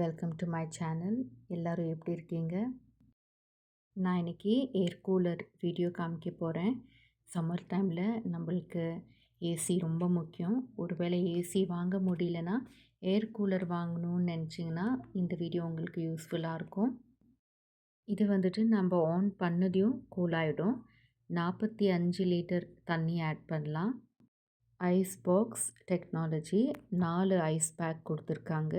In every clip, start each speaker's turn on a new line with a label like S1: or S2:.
S1: Welcome to my channel எல்லோரும் எப்படி இருக்கீங்க? நான் இன்றைக்கி ஏர் கூலர் வீடியோ காமிக்க போகிறேன் சம்மர் டைமில் நம்மளுக்கு ஏசி ரொம்ப முக்கியம். ஒருவேளை ஏசி வாங்க முடியலனா ஏர் கூலர் வாங்கணும்னு நினச்சிங்கன்னா இந்த வீடியோ உங்களுக்கு யூஸ்ஃபுல்லாக இருக்கும். இது வந்துட்டு நம்ம ஆன் பண்ணதையும் கூல் ஆகிடும் நாற்பத்தி அஞ்சு லிட்டர் தண்ணி ஆட் பண்ணலாம். ஐஸ் பாக்ஸ் டெக்னாலஜி நாலு ஐஸ் பேக் கொடுத்துருக்காங்க.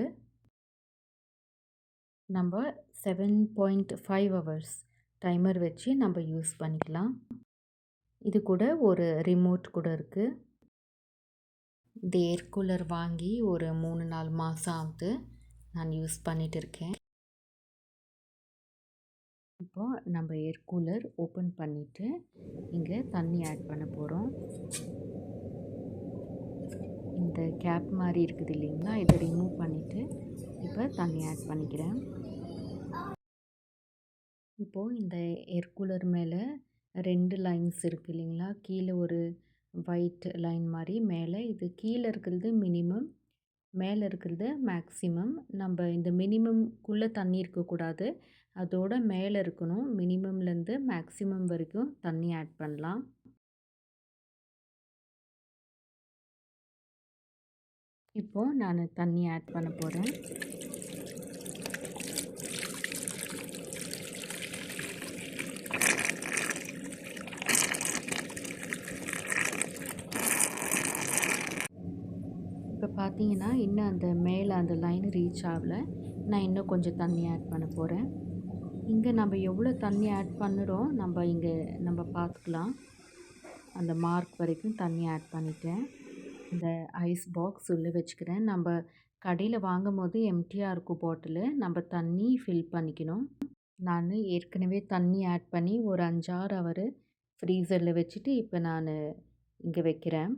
S1: நம்ம seven point five hours timer வச்சு நம்ம யூஸ் பண்ணிக்கலாம். இது கூட ஒரு ரிமோட் கூட இருக்குது இந்த ஏர் கூலர் வாங்கி ஒரு மூணு நாலு மாதம் ஆகுது. நான் யூஸ் பண்ணிகிட்டு இருக்கேன். இப்போ நம்ம ஏர் கூலர் ஓப்பன் பண்ணிவிட்டு இங்கே தண்ணி ஆட் பண்ண போகிறோம் கேப் மாதிரி இருக்குது இல்லைங்களா? இதை ரிமூவ் பண்ணிவிட்டு இப்போ தண்ணி ஆட் பண்ணிக்கிறேன். இப்போது இந்த ஏர் கூலர் மேலே ரெண்டு லைன்ஸ் இருக்குது இல்லைங்களா? கீழே ஒரு ஒயிட் லைன் மாதிரி மேலே இது கீழே இருக்கிறது மினிமம் மேலே இருக்கிறது மேக்ஸிமம் நம்ம இந்த மினிமம்குள்ளே தண்ணி இருக்கக்கூடாது அதோட மேலே இருக்கணும். மினிமம்லேருந்து மேக்ஸிமம் வரைக்கும் தண்ணி ஆட் பண்ணலாம். இப்போது நான் தண்ணி ஆட் பண்ண போகிறேன் இப்போ பார்த்தீங்கன்னா இன்னும் அந்த மேலே அந்த லைன் ரீச் ஆகலை. நான் இன்னும் கொஞ்சம் தண்ணி ஆட் பண்ண போகிறேன் இங்கே நம்ம எவ்வளோ தண்ணி ஆட் பண்ணுறோம் நம்ம இங்கே நம்ம பார்த்துக்கலாம் அந்த மார்க் வரைக்கும் தண்ணி ஆட் பண்ணிட்டேன். இந்த ஐஸ் பாக்ஸ் உள்ளே வச்சுக்கிறேன். நம்ம கடையில் வாங்கும் போது எம்டியாக இருக்கும் பாட்டிலு நம்ம தண்ணி ஃபில் பண்ணிக்கணும். நான் ஏற்கனவே தண்ணி ஆட் பண்ணி ஒரு அஞ்சாறு அவர் ஃப்ரீசரில் வச்சுட்டு இப்போ நான் இங்கே வைக்கிறேன்.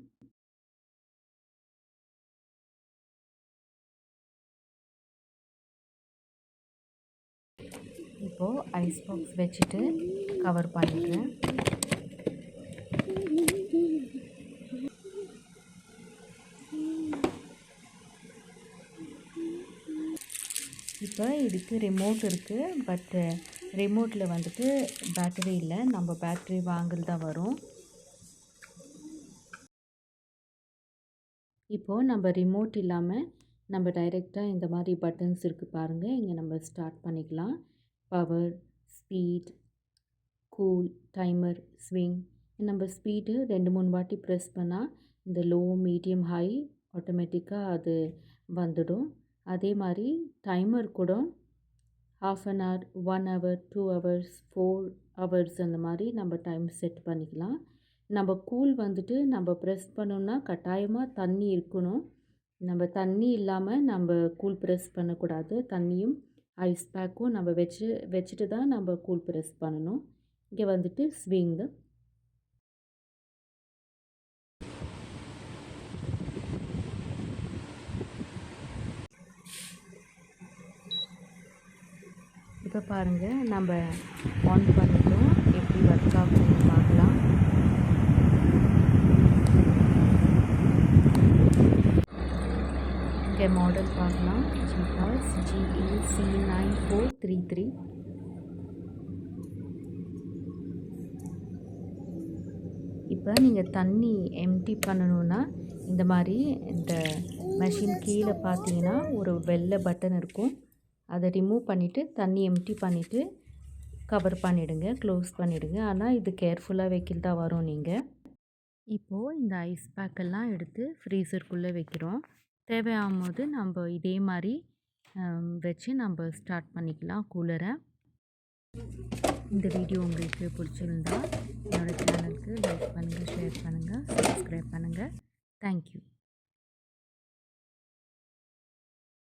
S1: இப்போது ஐஸ் பாக்ஸ் வச்சுட்டு கவர் பண்ணிக்கிறேன். இப்போ இதுக்கு ரிமோட் இருக்குது பட்டு ரிமோட்டில் வந்துட்டு பேட்டரி இல்லை. நம்ம பேட்டரி வாங்கல் தான் வரும். இப்போது நம்ம ரிமோட் இல்லாமல் நம்ம டைரெக்டாக இந்த மாதிரி பட்டன்ஸ் இருக்குது பாருங்கள் இங்கே நம்ம ஸ்டார்ட் பண்ணிக்கலாம். Power speed cool timer swing நம்ம ஸ்பீடு ரெண்டு மூணு வாட்டி ப்ரெஸ் பண்ணால் இந்த லோ மீடியம் ஹை ஆட்டோமேட்டிக்காக அது வந்துடும். அதே மாதிரி டைமர் கூட half an hour one hour two hours four hours அந்த மாதிரி நம்ம டைம் செட் பண்ணிக்கலாம். நம்ம கூல் வந்துட்டு நம்ம ப்ரெஸ் பண்ணோம்னா கட்டாயமாக தண்ணி இருக்கணும். நம்ம தண்ணி இல்லாமல் நம்ம கூல் ப்ரெஸ் பண்ணக்கூடாது. தண்ணியும் ஐஸ் பேக்கும் நம்ம வச்சு வச்சுட்டு தான் நம்ம கூல் ப்ரெஸ் பண்ணணும். இங்கே வந்துட்டு ஸ்விங்கு இப்போ பாருங்கள் நம்ம ஆன் பண்ணிட்டோம். எப்படி ஒர்க் ஆகுதுன்னு பார்க்கலாம். இங்கே மாடல் பார்க்கலாம். ஜிபாஸ் GA C nine four three three இப்போ நீங்கள் தண்ணி எம்டி பண்ணணுன்னா இந்த மாதிரி இந்த மெஷின் கீழே பார்த்தீங்கன்னா ஒரு வெள்ளை பட்டன் இருக்கும். அதை ரிமூவ் பண்ணிவிட்டு தண்ணி எம்டி பண்ணிவிட்டு கவர் பண்ணிவிடுங்க க்ளோஸ் பண்ணிவிடுங்க ஆனால் இது கேர்ஃபுல்லாக வைக்கில் தான் வரும் நீங்கள் இப்போது இந்த ஐஸ் பேக்கெல்லாம் எடுத்து ஃப்ரீசருக்குள்ளே வைக்கிறோம். தேவையாகும் போது நம்ம இதே மாதிரி வச்சு நம்ம ஸ்டார்ட் பண்ணிக்கலாம் கூலரை இந்த வீடியோ உங்களுக்கு பிடிச்சிருந்தா என்னோடய சேனலுக்கு லைக் பண்ணுங்கள் ஷேர் பண்ணுங்கள் சப்ஸ்கிரைப் பண்ணுங்கள் தேங்க்யூ